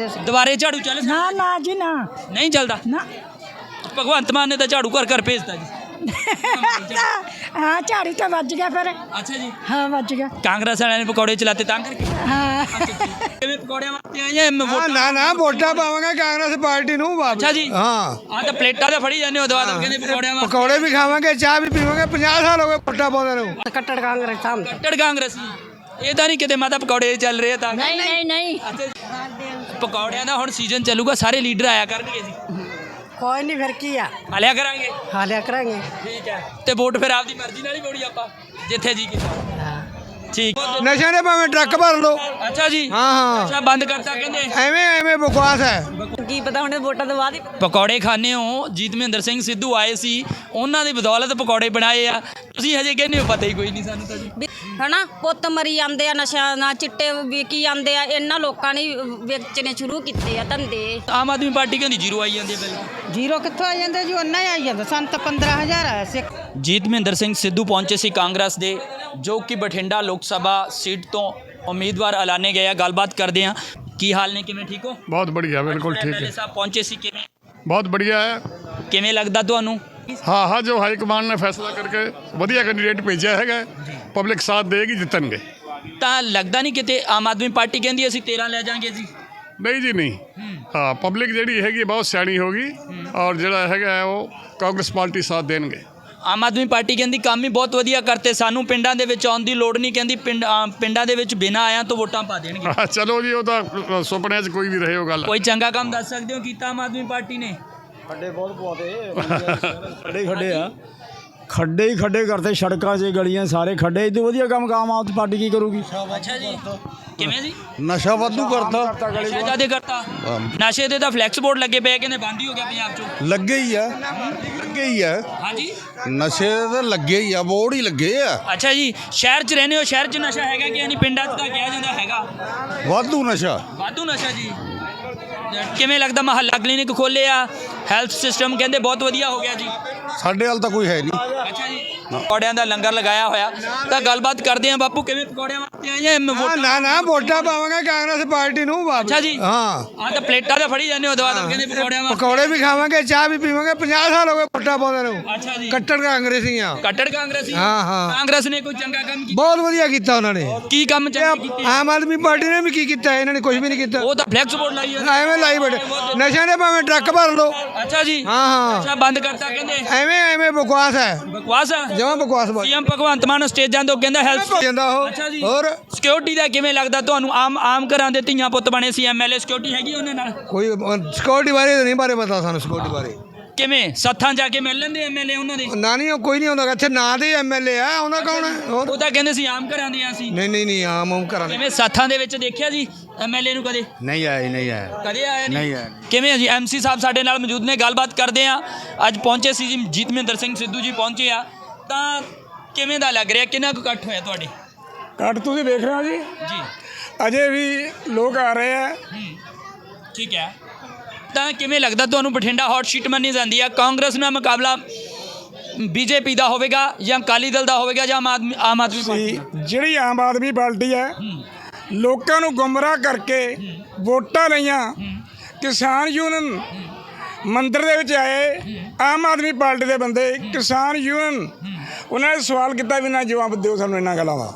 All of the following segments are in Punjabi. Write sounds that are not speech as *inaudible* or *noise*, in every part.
ਕਰਦੇ ਸੀ। ਦੁਬਾਰੇ ਝਾੜੂ ਚੱਲ? ਨਾ ਨਾ ਜੀ ਨਾ। ਨਹੀਂ ਚੱਲਦਾ? ਨਾ। ਭਗਵੰਤ ਮਾਨ ਨੇ ਤਾਂ ਝਾੜੂ ਘਰ ਘਰ ਭੇਜਤਾ ਜੀ। ਹਾਂ ਝਾੜੀ ਤਾਂ ਵੱਜ ਗਿਆ ਫਿਰ। ਅੱਛਾ ਜੀ। ਹਾਂ ਵੱਜ ਗਿਆ। ਕਾਂਗਰਸ ਵਾਲਿਆਂ ਨੇ ਪਕੌੜੇ ਚਲਾਤੇ ਤਾਂ ਕਰਕੇ? ਹਾਂ। ਕਿਵੇਂ ਪਕੌੜਿਆਂ ਵਾਸਤੇ ਆਏ ਜਾਂ ਹਾਂ ਵੋਟਾਂ ਨਾ ਨਾ ਵੋਟਾਂ ਪਾਵਾਂਗੇ ਕਾਂਗਰਸ ਪਾਰਟੀ ਨੂੰ ਵਾਪਸ। ਅੱਛਾ ਜੀ। ਹਾਂ। ਆ ਤਾਂ ਪਲੇਟਾਂ ਤੇ ਫੜੀ ਜਾਂਦੇ ਹੋ ਦਵਾ ਦੋ ਕਹਿੰਦੇ ਪਕੌੜਿਆਂ ਵਾਸਤੇ। ਪਕੌੜੇ ਵੀ ਖਾਵਾਂਗੇ ਚਾਹ ਵੀ ਪੀਵਾਂਗੇ 50 ਸਾਲ ਹੋ ਗਏ ਵੋਟਾਂ ਪਾਉਂਦੇ ਨੂੰ। ਕੱਟੜ ਕਾਂਗਰਸ ਸਾਹਮ ਕੱਟੜ ਕਾਂਗਰਸੀ ਇਹ ਤਾਂ ਨਹੀਂ ਕਿਤੇ ਮਾਤਾ ਪਕੌੜੇ ਚੱਲ ਰਹੇ ਆ ਤਾਂ। ਨਹੀਂ ਨਹੀਂ ਨਹੀਂ। ਅੱਛਾ ਜੀ। ਪਕੌੜਿਆਂ ਦਾ ਹੁਣ ਸੀਜ਼ਨ ਚੱਲੂਗਾ ਸਾਰੇ ਲੀਡਰ ਆਇਆ ਕਰਨਗੇ ਜੀ। ਕੋਈ ਨਹੀਂ ਫਿਰ ਕੀ ਆ? ਹਾਲਿਆ ਕਰਾਂਗੇ। ਹਾਲਿਆ ਕਰਾਂਗੇ। ਠੀਕ ਹੈ। ਤੇ ਵੋਟ ਫਿਰ ਆਪਦੀ ਮਰਜ਼ੀ ਨਾਲ ਹੀ ਪਾਉਣੀ ਆਪਾਂ ਜਿੱਥੇ ਜੀ ਕੀਤਾ। ਹਾਂ। ਠੀਕ। ਨਸ਼ਿਆਂ ਦੇ ਭਾਵੇਂ ਟਰੱਕ ਭਰ ਲਓ। ਅੱਛਾ ਜੀ। ਹਾਂ ਹਾਂ। ਅੱਛਾ ਬੰਦ ਕਰਤਾ ਕਹਿੰਦੇ। ਐਵੇਂ ਐਵੇਂ ਬਕਵਾਸ ਹੈ। ਕੀ ਪਤਾ ਹੁਣ ਵੋਟਾਂ ਤੋਂ ਬਾਅਦ ਹੀ ਪਕੌੜੇ ਖਾਣੇ ਹੋ। ਜੀਤ ਮਹਿੰਦਰ ਸਿੰਘ ਸਿੱਧੂ ਆਏ ਸੀ। ਉਹਨਾਂ ਦੀ ਬਦੌਲਤ ਪਕੌੜੇ ਬਣਾਏ ਆ। ਤੁਸੀਂ ਹਜੇ ਕਹਿੰਦੇ ਹੋ ਪਤਾ ਹੀ ਕੋਈ ਨਹੀਂ ਸਾਨੂੰ ਤਾਂ ਜੀ ਵੀ ਹਨਾ ਪੁੱਤ ਮਰੀ ਜਾਂਦੇ ਆ ਨਸ਼ਿਆਂ ਨਾਲ ਚਿੱਟੇ ਵਿਕੀ ਜਾਂਦੇ ਆ ਇਹਨਾਂ ਲੋਕਾਂ ਨੇ ਵੇਚਣੇ ਸ਼ੁਰੂ ਕੀਤੇ ਆ ਧੰਦੇ। ਆਮ ਆਦਮੀ ਪਾਰਟੀ ਕਹਿੰਦੀ ਜ਼ੀਰੋ ਆਈ ਜਾਂਦੀ ਹੈ ਪਹਿਲਾਂ? ਜ਼ੀਰੋ ਕਿੱਥੋਂ ਆ ਜਾਂਦਾ? ਜੀ ਉਹਨਾਂ ਹੀ ਆਈ ਜਾਂਦਾ। ਸਾਨੂੰ ਤਾਂ 15000 ਆਇਆ ਸੀ। ਜੀਤ ਮਹਿੰਦਰ ਸਿੰਘ ਸਿੱਧੂ ਪਹੁੰਚੇ ਸੀ ਕਾਂਗਰਸ ਦੇ ਜੋ ਕਿ ਬਠਿੰਡਾ ਲੋਕ ਸਭਾ ਸੀਟ ਤੋਂ ਉਮੀਦਵਾਰ ਐਲਾਨੇ ਗਏ ਆ। ਗੱਲਬਾਤ ਕਰਦੇ ਆ। ਕੀ ਹਾਲ ਨੇ? ਕਿਵੇਂ ਠੀਕ ਹੋ? ਬਹੁਤ ਬੜੀਆ ਬਿਲਕੁਲ ਠੀਕ ਹੈ। ਸਾਹਿਬ ਪਹੁੰਚੇ ਸੀ ਕਿਵੇਂ? ਬਹੁਤ ਬੜੀਆ ਹੈ। ਕਿਵੇਂ ਲੱਗਦਾ ਤੁਹਾਨੂੰ? ਹਾਂ ਹਾਂ ਜੋ ਹਾਈ ਕਮਾਂਡ ਨੇ ਫੈਸਲਾ ਕਰਕੇ ਵਧੀਆ ਕੈਂਡੀਡੇਟ ਭੇਜਿਆ ਹੈਗਾ ਪਬਲਿਕ ਸਾਥ ਦੇਗੀ ਜਿੱਤਣਗੇ। ਤਾਂ ਲੱਗਦਾ ਨਹੀਂ ਕਿਤੇ ਆਮ ਆਦਮੀ ਪਾਰਟੀ ਕਹਿੰਦੀ ਅਸੀਂ 13 ਲੈ ਜਾਾਂਗੇ ਜੀ? ਨਹੀਂ ਜੀ ਨਹੀਂ। ਹਾਂ। ਪਬਲਿਕ ਜਿਹੜੀ ਹੈਗੀ ਬਹੁਤ ਸਿਆਣੀ ਹੋਗੀ ਔਰ ਜਿਹੜਾ ਹੈਗਾ ਉਹ ਕਾਂਗਰਸ ਪਾਰਟੀ ਸਾਥ ਦੇਣਗੇ। ਆਮ ਆਦਮੀ ਪਾਰਟੀ ਕਹਿੰਦੀ ਕੰਮ ਹੀ ਬਹੁਤ ਵਧੀਆ ਕਰਤੇ ਸਾਨੂੰ ਪਿੰਡਾਂ ਦੇ ਵਿੱਚ ਆਉਣ ਦੀ ਲੋੜ ਨਹੀਂ ਕਹਿੰਦੀ ਪਿੰਡ ਅ, ਪਿੰਡਾਂ ਦੇ ਵਿੱਚ ਬਿਨਾਂ ਆਇਆਂ ਤੋਂ ਵੋਟਾਂ ਪਾ ਦੇਣਗੇ। ਹਾਂ, ਚਲੋ ਜੀ ਉਹ ਤਾਂ ਅ, ਸੁਪਨਿਆਂ 'ਚ ਕੋਈ ਵੀ ਰਹੇ ਉਹ ਗੱਲ। ਕੋਈ ਚੰਗਾ ਕੰਮ ਦੱਸ ਸਕਦੇ ਹੋ ਕੀਤਾ ਆਮ ਆਦਮੀ ਪਾਰਟੀ ਨੇ? ਖੱਡੇ ਖੱਡੇ ਆ। ਖੱਡੇ ਹੀ ਖੱਡੇ ਕਰਤੇ ਸੜਕਾਂ 'ਚ ਗਲੀਆਂ ਸਾਰੇ ਖੱਡੇ। ਇਹ ਤੋਂ ਵਧੀਆ ਕੰਮ ਕਾਮ ਆਪ ਪਾਰਟੀ ਕੀ ਕਰੂਗੀ? ਅੱਛਾ ਜੀ। ਕਿਵੇਂ ਜੀ? ਨਸ਼ਾ ਵਾਧੂ ਕਰਤਾ। ਨਸ਼ਾ ਜ਼ਿਆਦੇ ਕਰਤਾ। ਨਸ਼ੇ ਦੇ ਤਾਂ ਫਲੈਕਸ ਬੋਰਡ ਲੱਗੇ ਪਏ ਕਹਿੰਦੇ ਬੰਦ ਹੀ ਹੋ ਗਿਆ ਪੰਜਾਬ 'ਚੋਂ। ਲੱਗੇ ਹੀ ਆ। ਲੱਗੇ ਹੀ ਆ। ਹਾਂਜੀ। ਨਸ਼ੇ ਤਾਂ ਲੱਗੇ ਹੀ ਆ ਬੋੜ ਹੀ ਲੱਗੇ ਆ। ਅੱਛਾ ਜੀ ਸ਼ਹਿਰ 'ਚ ਰਹਿੰਦੇ ਹੋ ਸ਼ਹਿਰ 'ਚ ਨਸ਼ਾ ਹੈਗਾ ਕਿ ਨਹੀਂ ਪਿੰਡਾਂ 'ਚ ਤਾਂ ਕਿਹਾ ਜਾਂਦਾ ਹੈਗਾ? ਵਾਧੂ ਨਸ਼ਾ। ਵਾਧੂ ਨਸ਼ਾ ਜੀ। ਕਿਵੇਂ ਲੱਗਦਾ ਮਹੱਲਾ ਕਲੀਨਿਕ ਖੋਲੇ ਆ ਹੈਲਥ ਸਿਸਟਮ ਕਹਿੰਦੇ ਬਹੁਤ ਵਧੀਆ ਹੋ ਗਿਆ ਜੀ। ਸਾਡੇ ਹਾਲ ਤਾਂ ਕੋਈ ਹੈ ਨਹੀਂ। ਪਕੌੜਿਆਂ ਦਾ ਲੰਗਰ ਲਗਾਇਆ ਹੋਇਆ। ਤਾਂ ਗੱਲਬਾਤ ਕਰਦੇ ਆ ਬਾਪੂ ਕਿਵੇਂ ਪਕੌੜਿਆਂ ਵਾਸਤੇ ਆਏ ਹਾਂ ਵੋਟਾਂ ਨਾ ਨਾ ਵੋਟਾਂ ਪਾਵਾਂਗੇ ਕਾਂਗਰਸ ਪਾਰਟੀ ਨੂੰ ਵਾਪਸ। ਅੱਛਾ ਜੀ। ਹਾਂ। ਆ ਤਾਂ ਪਲੇਟਾਂ ਤੇ ਫੜੀ ਜਾਂਦੇ ਹੋ ਦਵਾ ਦੋ ਕਹਿੰਦੇ ਪਕੌੜਿਆਂ ਵਾਸਤੇ। ਪਕੌੜੇ ਵੀ ਖਾਵਾਂਗੇ ਚਾਹ ਵੀ ਪੀਵਾਂਗੇ 50 ਸਾਲ ਹੋ ਗਏ ਵੋਟਾਂ ਪਾਉਂਦੇ ਨੂੰ। ਅੱਛਾ ਜੀ। ਕੱਟੜ ਕਾਂਗਰਸੀ ਆ ਕੱਟੜ ਕਾਂਗਰਸੀ? ਹਾਂ, ਹਾਂ। ਕਾਂਗਰਸ ਨੇ ਕੋਈ ਚੰਗਾ ਕੰਮ ਕੀਤਾ? ਬਹੁਤ ਵਧੀਆ ਕੀਤਾ ਉਹਨਾਂ ਨੇ। ਕੀ ਕੰਮ ਚੰਗੇ ਕੀਤੇ? ਆਮ ਆਦਮੀ ਪਾਰਟੀ ਨੇ ਵੀ ਕੀ ਕੀਤਾ ਇਹਨਾਂ ਨੇ ਕੁਝ ਵੀ ਨਹੀਂ ਕੀਤਾ। ਉਹ ਤਾਂ ਫਲੈਕਸ ਬੋਰਡ ਲਾਈ ਜਾਂਦੇ ਐਵੇਂ ਲਾਈ ਬੈਠੇ। ਨਸ਼ਿਆਂ ਦੇ ਭਾਵੇਂ ਟਰੱਕ ਭਰ ਲਓ। ਅੱਛਾ ਜੀ। ਹਾਂ ਹਾਂ। ਅੱਛਾ ਬੰਦ ਕਰਤਾ ਕਹਿੰਦੇ। ਐਵੇਂ ਐਵੇਂ ਬਕਵਾਸ ਹੈ। ਬਕਵਾਸ ਆ ਜਮਾਂ ਬਕਵਾਸ ਬਾਤ ਸੀਐਮ ਭਗਵੰਤ ਮਾਨ ਸਟੇਜਾਂ ਤੋਂ ਕਹਿੰਦਾ ਹੈਲਥ ਜਾਂਦਾ ਉਹ ਅੱਛਾ ਜੀ। ਹੋਰ? ਸਿਕਿਉਰਿਟੀ ਦਾ ਕਿਵੇਂ ਲੱਗਦਾ? ਤੁਹਾਨੂੰ ਆਮ ਆਮ ਘਰਾਂ ਦੇ ਧੀਆਂ ਪੁੱਤ ਬਣੇ ਸੀ ਐਮਐਲਏ ਸਿਕਿਉਰਿਟੀ ਹੈਗੀ ਉਹਨਾਂ ਨਾਲ? ਕੋਈ ਸਿਕਿਉਰਿਟੀ ਬਾਰੇ ਤਾਂ ਨਹੀਂ ਬਾਰੇ ਪਤਾ ਸਾਨੂੰ ਸਿਕਿਉਰਿਟੀ ਬਾਰੇ। ਕਿਵੇਂ? ਸੱਥਾਂ ਜਾ ਕੇ ਮਿਲ ਲੈਂਦੇ ਐਮਐਲਏ ਉਹਨਾਂ ਦੇ? ਨਾ ਨਹੀਂ ਉਹ ਕੋਈ ਨਹੀਂ ਹੁੰਦਾ ਇੱਥੇ ਨਾਂ ਦੇ ਐਮਐਲਏ ਆ। ਉਹਨਾਂ ਕੌਣ ਹੈ ਹੋਰ? ਉਹ ਤਾਂ ਕਹਿੰਦੇ ਸੀ ਆਮ ਘਰਾਂ ਦੇ ਆ ਸੀ। ਨਹੀਂ ਨਹੀਂ ਨਹੀਂ ਆਮ ਆਮ ਕਰਾਂ ਕਿਵੇਂ ਸੱਥਾਂ ਦੇ ਵਿੱਚ ਦੇਖਿਆ ਜੀ ਐਮਐਲਏ ਨੂੰ ਕਦੇ? ਨਹੀਂ ਆਏ ਨਹੀਂ ਆਏ ਕਦੇ ਆਇਆ ਨਹੀਂ? ਨਹੀਂ ਆਇਆ। ਕਿਵੇਂ ਆ ਜੀ ਐਮਸੀ ਸਾਹਿਬ ਸਾਡੇ ਨਾਲ ਮੌਜੂਦ ਨੇ ਗੱਲਬਾਤ ਕਰਦੇ ਆ। ਅੱਜ ਪਹੁੰਚੇ ਸੀ ਜੀ ਜੀਤ ਮਹਿੰਦਰ ਸਿੰਘ ਸਿੱਧੂ ਜੀ ਪਹੁੰਚੇ ਆ। ਤਾਂ ਕਿਵੇਂ ਦਾ ਲੱਗ ਰਿਹਾ? ਕਿੰਨਾ ਕੁ ਇਕੱਠ ਹੋਇਆ ਤੁਹਾਡੇ? ਕੱਟ ਤੁਸੀਂ ਵੇਖ ਰਹੇ ਹੋ ਜੀ? ਜੀ। ਅਜੇ ਵੀ ਲੋਕ ਆ ਰਹੇ ਆ। ਠੀਕ ਹੈ। ਤਾਂ ਕਿਵੇਂ ਲੱਗਦਾ ਤੁਹਾਨੂੰ ਬਠਿੰਡਾ ਹੌਟ ਸ਼ੀਟ ਮੰਨੀ ਜਾਂਦੀ ਆ? ਕਾਂਗਰਸ ਨਾਲ ਮੁਕਾਬਲਾ ਬੀਜੇਪੀ ਦਾ ਹੋਵੇਗਾ ਜਾਂ ਅਕਾਲੀ ਦਲ ਦਾ ਹੋਵੇਗਾ ਜਾਂ ਆਮ ਆਦਮੀ ਆਮ ਆਦਮੀ ਪਾਰਟੀ ਦਾ? ਜਿਹੜੀ ਆਮ ਆਦਮੀ ਪਾਰਟੀ ਹੈ ਲੋਕਾਂ ਨੂੰ ਗੁੰਮਰਾਹ ਕਰਕੇ ਵੋਟਾਂ ਲਈਆਂ। ਕਿਸਾਨ ਯੂਨੀਅਨ ਮੰਦਰ ਦੇ ਵਿੱਚ ਆਏ। ਆਮ ਆਦਮੀ ਪਾਰਟੀ ਦੇ ਬੰਦੇ ਕਿਸਾਨ ਯੂਨੀਅਨ। ਉਹਨਾਂ ਨੇ ਸਵਾਲ ਕੀਤਾ ਵੀ ਨਾ ਜਵਾਬ ਦਿਓ ਸਾਨੂੰ ਇਹਨਾਂ ਗੱਲਾਂ ਦਾ।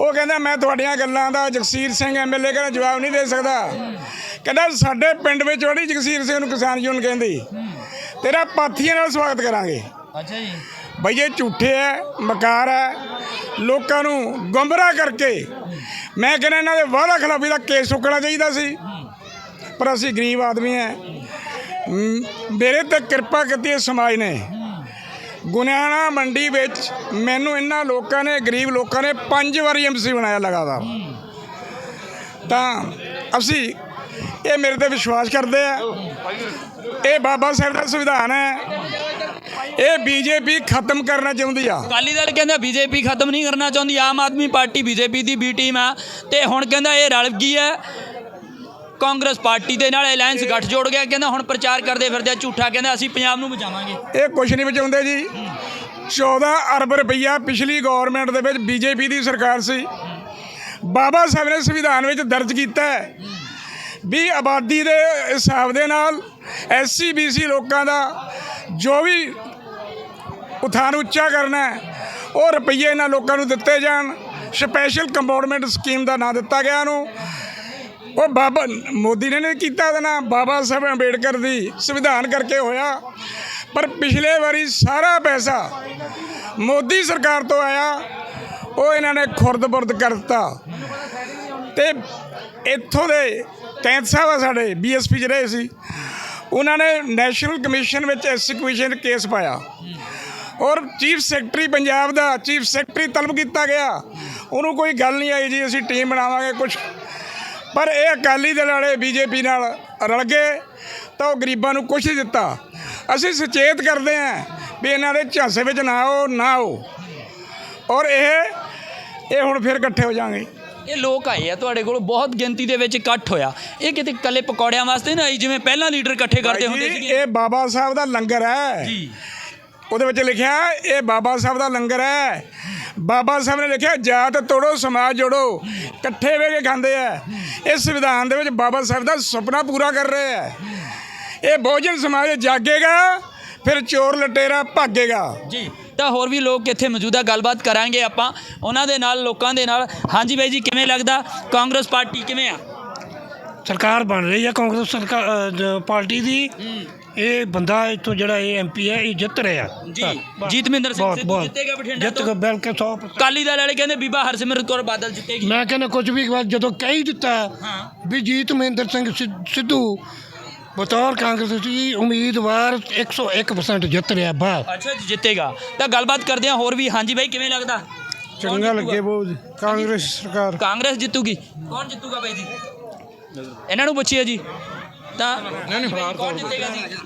ਉਹ ਕਹਿੰਦਾ ਮੈਂ ਤੁਹਾਡੀਆਂ ਗੱਲਾਂ ਦਾ ਜਗਸੀਰ ਸਿੰਘ ਐਮਐਲਏ ਕਹਿੰਦਾ ਜਵਾਬ ਨਹੀਂ ਦੇ ਸਕਦਾ। ਕਹਿੰਦਾ ਸਾਡੇ ਪਿੰਡ ਵਿੱਚ ਜਿਹੜੀ ਜਗਸੀਰ ਸਿੰਘ ਨੂੰ ਕਿਸਾਨ ਯੂਨੀਅਨ ਕਹਿੰਦੀ ਤੇਰਾ ਪਾਥੀਆਂ ਨਾਲ ਸਵਾਗਤ ਕਰਾਂਗੇ। ਅੱਛਾ ਜੀ। ਬਈ ਇਹ ਝੂਠੇ ਹੈ ਮਕਾਰ ਹੈ ਲੋਕਾਂ ਨੂੰ ਗੁੰਮਰਾਹ ਕਰਕੇ ਮੈਂ ਕਹਿੰਦਾ ਇਹਨਾਂ ਦੇ ਵਾਅਦਾ ਖਿਲਾਫੀ ਦਾ ਕੇਸ ਚੁੱਕਣਾ ਚਾਹੀਦਾ ਸੀ। ਪਰ ਅਸੀਂ ਗਰੀਬ ਆਦਮੀ ਮ- ਮੇਰੇ ਤੇ ਕਿਰਪਾ ਕੀਤੀ ਸਮਾਜ ਨੇ ਗੁਨਿਆਣਾ ਮੰਡੀ ਵਿੱਚ ਮੈਨੂੰ ਇਹਨਾਂ ਲੋਕਾਂ ਨੇ, ਗਰੀਬ ਲੋਕਾਂ ਨੇ ਪੰਜ ਵਾਰੀ ਐਮਸੀ ਬਣਾਇਆ ਲਗਾਤਾਰ। ਤਾਂ ਅਸੀਂ ਇਹ ਮੇਰੇ ਤੇ ਵਿਸ਼ਵਾਸ ਕਰਦੇ ਆ। ਇਹ ਬਾਬਾ ਸਾਹਿਬ ਦਾ ਸੰਵਿਧਾਨ ਹੈ। ਇਹ ਬੀਜੇਪੀ ਖਤਮ ਕਰਨਾ ਚਾਹੁੰਦੀ ਆ। ਅਕਾਲੀ ਦਲ ਕਹਿੰਦਾ ਬੀਜੇਪੀ ਖਤਮ ਨਹੀਂ ਕਰਨਾ ਚਾਹੁੰਦੀ। ਆਮ ਆਦਮੀ ਪਾਰਟੀ ਬੀਜੇਪੀ ਦੀ ਬੀ ਟੀਮ ਆ। ਤੇ ਹੁਣ ਕਹਿੰਦਾ ਇਹ ਰਲ ਗਈ ਹੈ। ਕਾਂਗਰਸ ਪਾਰਟੀ ਦੇ ਨਾਲ ਅਲਾਈਅੰਸ ਗੱਠ ਜੋੜ ਗਿਆ ਕਹਿੰਦਾ ਹੁਣ ਪ੍ਰਚਾਰ ਕਰਦੇ ਫਿਰਦੇ ਆ ਝੂਠਾ ਕਹਿੰਦਾ ਅਸੀਂ ਪੰਜਾਬ ਨੂੰ ਬਚਾਵਾਂਗੇ। ਇਹ ਕੁਝ ਨਹੀਂ ਬਚਾਉਂਦੇ ਜੀ। 14 ਅਰਬ ਰੁਪਈਆ ਪਿਛਲੀ ਗਵਰਨਮੈਂਟ ਦੇ ਵਿੱਚ ਬੀਜੇਪੀ ਦੀ ਸਰਕਾਰ ਸੀ। ਬਾਬਾ ਸਾਹਿਬ ਨੇ ਸੰਵਿਧਾਨ ਵਿੱਚ ਦਰਜ ਕੀਤਾ ਹੈ ਵੀ ਆਬਾਦੀ ਦੇ ਹਿਸਾਬ ਦੇ ਨਾਲ ਐਸਸੀ ਬੀਸੀ ਲੋਕਾਂ ਦਾ ਜੋ ਵੀ ਉਥਾਨ ਉੱਚਾ ਕਰਨਾ ਹੈ ਉਹ ਰੁਪਈਏ ਇਹਨਾਂ ਲੋਕਾਂ ਨੂੰ ਦਿੱਤੇ ਜਾਣ। ਸਪੈਸ਼ਲ ਕੰਪਾਊਂਡਮੈਂਟ ਸਕੀਮ ਦਾ ਨਾਂ ਦਿੱਤਾ ਗਿਆ ਉਹਨੂੰ ਉਹ ਬਾਬਾ, ਮੋਦੀ ਨੇ ਨਹੀਂ ਕੀਤਾ ਇਹਦਾ ਨਾਂ ਬਾਬਾ ਸਾਹਿਬ ਅੰਬੇਡਕਰ ਦੀ ਸੰਵਿਧਾਨ ਕਰਕੇ ਹੋਇਆ। ਪਰ ਪਿਛਲੇ ਵਾਰੀ ਸਾਰਾ ਪੈਸਾ ਮੋਦੀ ਸਰਕਾਰ ਤੋਂ ਆਇਆ, ਉਹ ਇਹਨਾਂ ਨੇ ਖੁਰਦ-ਬੁਰਦ ਕਰ ਦਿੱਤਾ। ਤੇ ਇੱਥੋਂ ਦੇ ਕੈਂਤ ਸਾਹਿਬ ਆ ਸਾਡੇ, ਬੀਐਸਪੀ ਚ ਰਹੇ ਸੀ, ਉਹਨਾਂ ਨੇ ਨੈਸ਼ਨਲ ਕਮਿਸ਼ਨ ਵਿੱਚ ਐਕਸੀਕਿਊਸ਼ਨ ਕੇਸ ਪਾਇਆ। ਔਰ ਚੀਫ ਸੈਕਟਰੀ ਪੰਜਾਬ ਦਾ, ਚੀਫ ਸੈਕਟਰੀ ਤਲਬ ਕੀਤਾ ਗਿਆ। ਉਹਨੂੰ ਕੋਈ ਗੱਲ ਨਹੀਂ ਆਈ ਜੀ, ਅਸੀਂ ਟੀਮ ਬਣਾਵਾਂਗੇ ਕੁਝ ਪਰ ਇਹ ਅਕਾਲੀ ਦਲ ਵਾਲੇ ਬੀਜੇਪੀ ਨਾਲ ਰਲ ਗਏ ਤਾਂ ਉਹ ਗਰੀਬਾਂ ਨੂੰ ਕੁਛ ਨਹੀਂ ਦਿੱਤਾ। ਅਸੀਂ ਸੁਚੇਤ ਕਰਦੇ ਹਾਂ ਵੀ ਇਹਨਾਂ ਦੇ ਝਾਂਸੇ ਵਿੱਚ ਨਾ ਆਓ ਨਾ ਆਓ। ਔਰ ਇਹ ਇਹ ਹੁਣ ਫਿਰ ਇਕੱਠੇ ਹੋ ਜਾਣਗੇ। ਇਹ ਲੋਕ ਆਏ ਆ ਤੁਹਾਡੇ ਕੋਲ ਬਹੁਤ ਗਿਣਤੀ ਦੇ ਵਿੱਚ ਇਕੱਠ ਹੋਇਆ। ਇਹ ਕਿਤੇ ਕੱਲੇ ਪਕੌੜਿਆਂ ਵਾਸਤੇ ਨਾ ਆਈ ਜਿਵੇਂ ਪਹਿਲਾਂ ਲੀਡਰ ਇਕੱਠੇ ਕਰਦੇ ਹੁੰਦੇ ਸੀਗੇ? ਇਹ ਬਾਬਾ ਸਾਹਿਬ ਦਾ ਲੰਗਰ ਹੈ। ਜੀ। ਉਹਦੇ ਵਿੱਚ ਲਿਖਿਆ ਇਹ ਬਾਬਾ ਸਾਹਿਬ ਦਾ ਲੰਗਰ ਹੈ। ਬਾਬਾ ਸਾਹਿਬ ਨੇ ਲਿਖਿਆ ਜਾਤ ਤੋੜੋ ਸਮਾਜ ਜੋੜੋ। ਇਕੱਠੇ ਵੇ ਕੇ ਖਾਂਦੇ ਆ। ਇਸ ਸੰਵਿਧਾਨ ਦੇ ਵਿੱਚ ਬਾਬਾ ਸਾਹਿਬ ਦਾ ਸੁਪਨਾ ਪੂਰਾ ਕਰ ਰਹੇ ਆ। ਇਹ ਬਹੁਜਨ ਸਮਾਜ ਜਾਗੇਗਾ ਫਿਰ ਚੋਰ ਲਟੇਰਾ ਭਾਗੇਗਾ। ਜੀ ਤਾਂ ਹੋਰ ਵੀ ਲੋਕ ਇੱਥੇ ਮੌਜੂਦਾ ਗੱਲਬਾਤ ਕਰਾਂਗੇ ਆਪਾਂ। ਉਹਨਾਂ ਦੇ ਨਾਲ ਲੋਕਾਂ ਦੇ ਨਾਲ। ਹਾਂਜੀ ਬਾਈ ਜੀ ਕਿਵੇਂ ਲੱਗਦਾ? ਕਾਂਗਰਸ ਪਾਰਟੀ ਕਿਵੇਂ ਆ? ਸਰਕਾਰ ਬਣ ਰਹੀ ਹੈ ਕਾਂਗਰਸ ਸਰਕਾਰ ਅ, ਜ- ਪਾਰਟੀ ਦੀ। ਇਹ ਬੰਦਾ ਇੱਥੋਂ ਜਿਹੜਾ ਇਹ ਐਮਪੀ ਹੈ ਇਹ ਜਿੱਤ ਰਿਹਾ। ਜੀ। ਜੀਤਮਿੰਦਰ ਸਿੰਘ ਬਹੁਤ ਸਿੱਧੂ ਬਹੁਤ। ਜਿੱਤੇਗਾ ਬਠਿੰਡਾ ਜਿੱਤ ਤੋਂ। ਕੇ ਬਿਲਕੁਲ 100% ਕਾਲੀ ਦਲ ਵਾਲੇ ਕਹਿੰਦੇ ਬੀਬਾ ਹਰਸਿਮਰਤ ਕੌਰ ਬਾਦਲ ਜਿੱਤੇਗੀ। ਮੈਂ ਕਹਿੰਦਾ ਕੁਝ ਵੀ ਬਾਤ ਜਦੋਂ ਕਹਿ ਦਿੱਤਾ ਹਾਂ। ਵੀ ਜੀਤ ਮਹਿੰਦਰ ਸਿੰਘ ਸਿ- ਸਿੱਧੂ ਬਤੌਰ ਕਾਂਗਰਸ ਦੀ ਉਮੀਦਵਾਰ 101% ਜਿੱਤ ਰਿਹਾ ਬਾਹਰ ਅੱਛਾ ਜੀ ਜਿੱਤੇਗਾ। ਤਾਂ ਗੱਲਬਾਤ ਕਰਦੇ ਹਾਂ ਹੋਰ ਵੀ। ਹਾਂਜੀ ਬਾਈ ਕਿਵੇਂ ਲੱਗਦਾ? ਕੌਣ ਚੰਗਾ ਜਿੱਤੂਗਾ? ਲੱਗੇ ਬਹੁਤ। ਕਾਂਗਰਸ ਸਰਕਾਰ। ਕਾਂਗਰਸ ਜਿੱਤੂਗੀ। ਕੌਣ ਜਿੱਤੂਗਾ ਬਾਈ ਜੀ? ਇਹਨਾਂ ਨੂੰ ਪੁੱਛੀਏ ਜੀ। ਤਾਂ ਨਹੀਂ ਨਹੀਂ ਕੌਣ ਜਿੱਤੇਗਾ ਜੀ?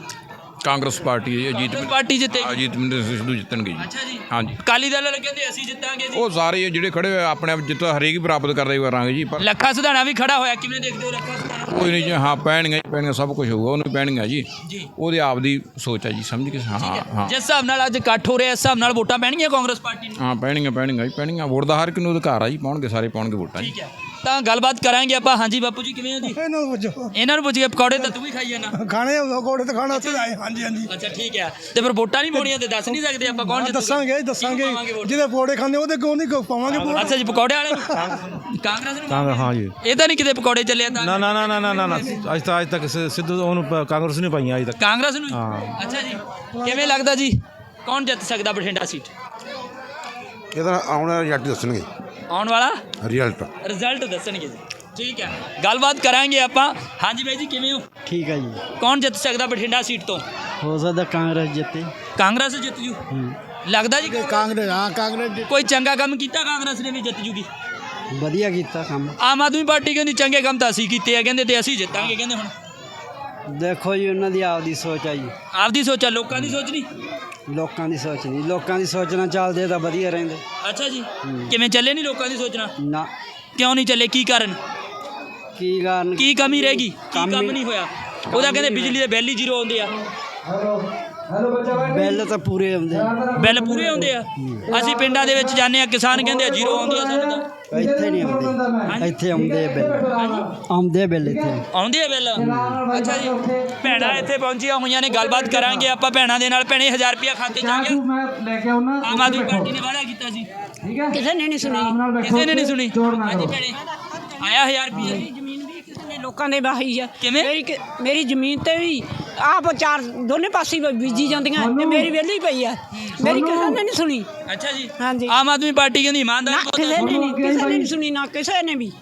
ਕਾਂਗਰਸ ਪਾਰਟੀ ਹੈ ਜੀ ਕਾਂਗਰਸ ਪਾਰਟੀ ਜਿੱਤੇਗੀ ਅਜੀਤਮਿੰਦਰ ਸਿੰਘ ਸਿੱਧੂ ਜਿੱਤਣਗੇ ਜੀ। ਅੱਛਾ ਜੀ। ਹਾਂਜੀ। ਕਾਲੀ ਦਲ ਵਾਲੇ ਕਹਿੰਦੇ ਅਸੀਂ ਜਿੱਤਾਂਗੇ ਜੀ। ਉਹ ਸਾਰੇ ਜਿਹੜੇ ਖੜੇ ਹੋਏ ਆਪਣੇ ਆਪ ਜਿੱਤ ਹਰੇਕ ਹੀ ਪ੍ਰਾਪਤ ਕਰਦੇ ਕਰਾਂਗੇ ਜੀ ਪਰ ਲੱਖਾ ਸਿਧਾਣਾ ਵੀ ਖੜਾ ਹੋਇਆ ਕਿਵੇਂ ਦੇਖਦੇ ਹੋ ਲੱਖਾ ਸਿਧਾਣਾ? ਕੋਈ ਨਹੀਂ ਜੀ ਹਾਂ ਪੈਣਗੇ ਪੈਣਗੇ ਸਭ ਕੁਝ ਹੋਊਗਾ ਉਹਨੂੰ ਪੈਣਗੇ ਜੀ। ਜੀ। ਉਹਦੇ ਆਪ ਦੀ ਸੋਚ ਹੈ ਜੀ ਸਮਝ ਕੇ ਹਾਂ ਹਾਂ। ਜਿਸ ਹਿਸਾਬ ਨਾਲ ਅੱਜ ਇਕੱਠ ਹੋ ਰਿਹਾ ਇਸ ਹਿਸਾਬ ਨਾਲ ਵੋਟਾਂ ਪੈਣਗੀਆਂ ਕਾਂਗਰਸ ਪਾਰਟੀ ਨੂੰ? ਹਾਂ ਪੈਣਗੇ ਪੈਣਗੇ ਜੀ ਪੈਣਗੇ ਵੋਟ ਦਾ ਹਰ ਇੱਕ ਨੂੰ ਅਧਿਕਾਰ ਆ ਜੀ ਪਾਉਣਗੇ ਸਾਰੇ ਪਾਉਣਗੇ ਵੋਟਾਂ ਜੀ। ਠੀਕ ਹੈ। ਤਾਂ ਗੱਲਬਾਤ ਕਰਾਂਗੇ ਆਪਾਂ। ਹਾਂਜੀ ਬਾਪੂ ਜੀ ਕਿਵੇਂ ਹੋ ਜੀ? ਇਹਨਾਂ ਨੂੰ ਵਜੋ ਇਹਨਾਂ ਨੂੰ ਪੁੱਛੀਏ ਪਕੌੜੇ ਤਾਂ ਤੂੰ ਵੀ ਖਾਈ ਜਾਣਾ। ਖਾਣੇ ਕੋੜੇ ਤੇ ਖਾਣਾ ਉੱਥੇ ਆਏ। ਹਾਂਜੀ ਹਾਂਜੀ। ਅੱਛਾ ਠੀਕ ਹੈ। ਤੇ ਫਿਰ ਵੋਟਾਂ ਨਹੀਂ ਪਾਉਣੀਆਂ ਤੇ ਦੱਸ ਨਹੀਂ ਸਕਦੇ ਆਪਾਂ ਕੌਣ ਜਿੱਤੂਗਾ? ਦੱਸਾਂਗੇ ਦੱਸਾਂਗੇ? ਜਿਹਦੇ ਪਕੌੜੇ ਖਾਂਦੇ ਉਹਦੇ ਕੋਲ ਨਹੀਂ ਪਾਵਾਂਗੇ ਵੋਟ। ਅੱਛਾ ਜੀ ਪਕੌੜੇ ਵਾਲੇ ਨੂੰ? ਕਾਂਗਰਸ ਨੂੰ? ਕਾਂਗਰਸ ਹਾਂ ਜੀ। ਇਹ ਤਾਂ ਨਹੀਂ ਕਿਤੇ ਪਕੌੜੇ ਚੱਲੇ ਤਾਂ ਨਾ ਨਾ ਨਾ ਨਾ ਨਾ ਨਾ ਨਾ। ਅੱਜ ਤਾਂ ਅੱਜ ਤੱਕ ਸਿੱਧੂ ਉਹਨੂੰ ਕਾਂਗਰਸ ਨੇ ਪਾਈਆਂ ਅੱਜ ਤੱਕ। ਕਾਂਗਰਸ ਨੂੰ ਹਾਂ। ਅੱਛਾ ਜੀ। ਕਿਵੇਂ ਲੱਗਦਾ ਜੀ? ਕੌਣ ਜਿੱਤ ਸਕਦਾ ਬਠਿੰਡਾ ਸੀਟ? ਇਹਦਾ ਆਉਣ ਵਾਲਾ ਰਿਜ਼ਲਟ ਦੱਸਣਗੇ। ਆਉਣ ਵਾਲਾ? ਰਿਜ਼ਲਟ ਰਿਜ਼ਲਟ ਦੱਸਣਗੇ ਜੀ। ਠੀਕ ਹੈ। ਗੱਲਬਾਤ ਕਰਾਂਗੇ ਆਪਾਂ। ਹਾਂਜੀ ਬਾਈ ਜੀ ਕਿਵੇਂ ਹੋ? ਠੀਕ ਹੈ ਜੀ। ਕੌਣ ਜਿੱਤ ਸਕਦਾ ਬਠਿੰਡਾ ਸੀਟ ਤੋਂ? ਹੋ ਸਕਦਾ ਕਾਂਗਰਸ ਜਿੱਤੇ। ਕਾਂਗਰਸ ਜਿੱਤ ਜੂ? ਲੱਗਦਾ ਜੀ? ਕਾਂਗਰਸ ਹਾਂ ਕਾਂਗਰਸ ਕੋਈ ਚੰਗਾ ਕੰਮ ਕੀਤਾ ਕਾਂਗਰਸ ਨੇ ਵੀ ਜਿੱਤ ਜੂਗੀ? ਵਧੀਆ ਕੀਤਾ ਕੰਮ। ਆਮ ਆਦਮੀ ਪਾਰਟੀ ਕਹਿੰਦੀ ਚੰਗੇ ਕੰਮ ਤਾਂ ਅਸੀਂ ਕੀਤੇ ਆ ਕਹਿੰਦੇ ਤੇ ਅਸੀਂ ਜਿੱਤਾਂਗੇ ਕਹਿੰਦੇ ਹੁਣ। ਦੇਖੋ ਜੀ ਉਹਨਾਂ ਦੀ ਆਪਦੀ ਸੋਚ ਆ ਜੀ। ਆਪਦੀ ਸੋਚ ਆ ਲੋਕਾਂ ਦੀ ਸੋਚ ਨਹੀਂ? ਲੋਕਾਂ ਦੀ ਸੋਚ ਨਹੀਂ। ਲੋਕਾਂ ਦੀ ਸੋਚ ਨਾਲ ਚੱਲਦੇ ਤਾਂ ਵਧੀਆ ਰਹਿੰਦੇ। ਅੱਛਾ ਜੀ। ਕਿਵੇਂ ਚੱਲੇ ਨਹੀਂ ਲੋਕਾਂ ਦੀ ਸੋਚਣਾ? ਨਾ। ਕਿਉਂ ਨਹੀਂ ਚੱਲੇ? ਕੀ ਕਾਰਨ? ਕੀ ਕਾਰਨ? ਕੀ ਕਮੀ ਰਹੇਗੀ ਕੀ ਕੰਮ ਨਹੀਂ ਹੋਇਆ? ਉਹਦਾ ਕਹਿੰਦੇ ਬਿਜਲੀ ਦੇ ਬਿੱਲ ਹੀ ਜ਼ੀਰੋ ਆਉਂਦੇ ਆ। ਬਿੱਲ ਤਾਂ ਪੂਰੇ ਆਉਂਦੇ ਬਿੱਲ ਪੂਰੇ ਆਉਂਦੇ ਆ। ਅਸੀਂ ਪਿੰਡਾਂ ਦੇ ਵਿੱਚ ਜਾਂਦੇ ਆ ਕਿਸਾਨ ਕਹਿੰਦੇ ਆ ਜ਼ੀਰੋ ਆਉਂਦੇ ਆ ਸਾਨੂੰ ਤਾਂ। ਇੱਥੇ ਨਹੀਂ ਆਉਂਦੇ। ਇੱਥੇ ਆਉਂਦੇ ਬਿੱਲ। ਆਉਂਦੇ ਬਿੱਲ ਇੱਥੇ। ਆਉਂਦੇ ਆ ਬਿੱਲ। ਅੱਛਾ ਜੀ। ਭੈਣਾਂ ਇੱਥੇ ਪਹੁੰਚੀਆਂ ਹੋਈਆਂ ਨੇ ਗੱਲਬਾਤ ਕਰਾਂਗੇ ਆਪਾਂ ਭੈਣਾਂ ਦੇ ਨਾਲ। ਭੈਣੇ 1000 ਰੁਪਿਆ ਖਾਤੇ ਚ ਆ ਗਿਆ ਮੈਂ ਲੈ ਕੇ ਆਉਣਾ। ਆਮ ਆਦਮੀ ਪਾਰਟੀ ਨੇ ਵਾਅਦਾ ਕੀਤਾ ਸੀ ਠੀਕ ਹੈ। ਕਿਸੇ ਨੇ ਨਹੀਂ ਸੁਣੀ। ਕਿਸੇ ਨੇ ਨਹੀਂ ਸੁਣੀ। ਹਾਂਜੀ ਭੈਣੇ। ਆਇਆ 1000 ਰੁਪਿਆ ਜ਼ਮੀਨ ਵੀ ਕਿਸੇ ਨੇ ਲੋਕਾਂ ਦੇ ਵਾਹੀ ਆ। ਕਿਵੇਂ? ਮੇਰੀ ਮੇਰੀ ਜ਼ਮੀਨ ਤੇ ਵੀ ਆਪ ਚਾਰ ਦੋਨੇ ਪਾਸੇ ਹੀ ਬੀਜੀ ਜਾਂਦੀਆਂ ਤੇ ਮੇਰੀ ਵਿਹਲੀ ਪਈ ਆ। ਮੇਰੀ ਕਿਸੇ ਨੇ ਨਹੀਂ ਸੁਣੀ। ਅੱਛਾ ਜੀ। ਹਾਂਜੀ। ਆਮ ਆਦਮੀ ਪਾਰਟੀ ਕਹਿੰਦੀ ਨਾ ਇਮਾਨਦਾਰੀ ਕਿਸੇ ਨੇ ਨਹੀਂ ਕਿਸੇ ਨੇ ਨਹੀਂ ਸੁਣੀ ਨਾ ਕਿਸੇ ਨੇ ਵੀ।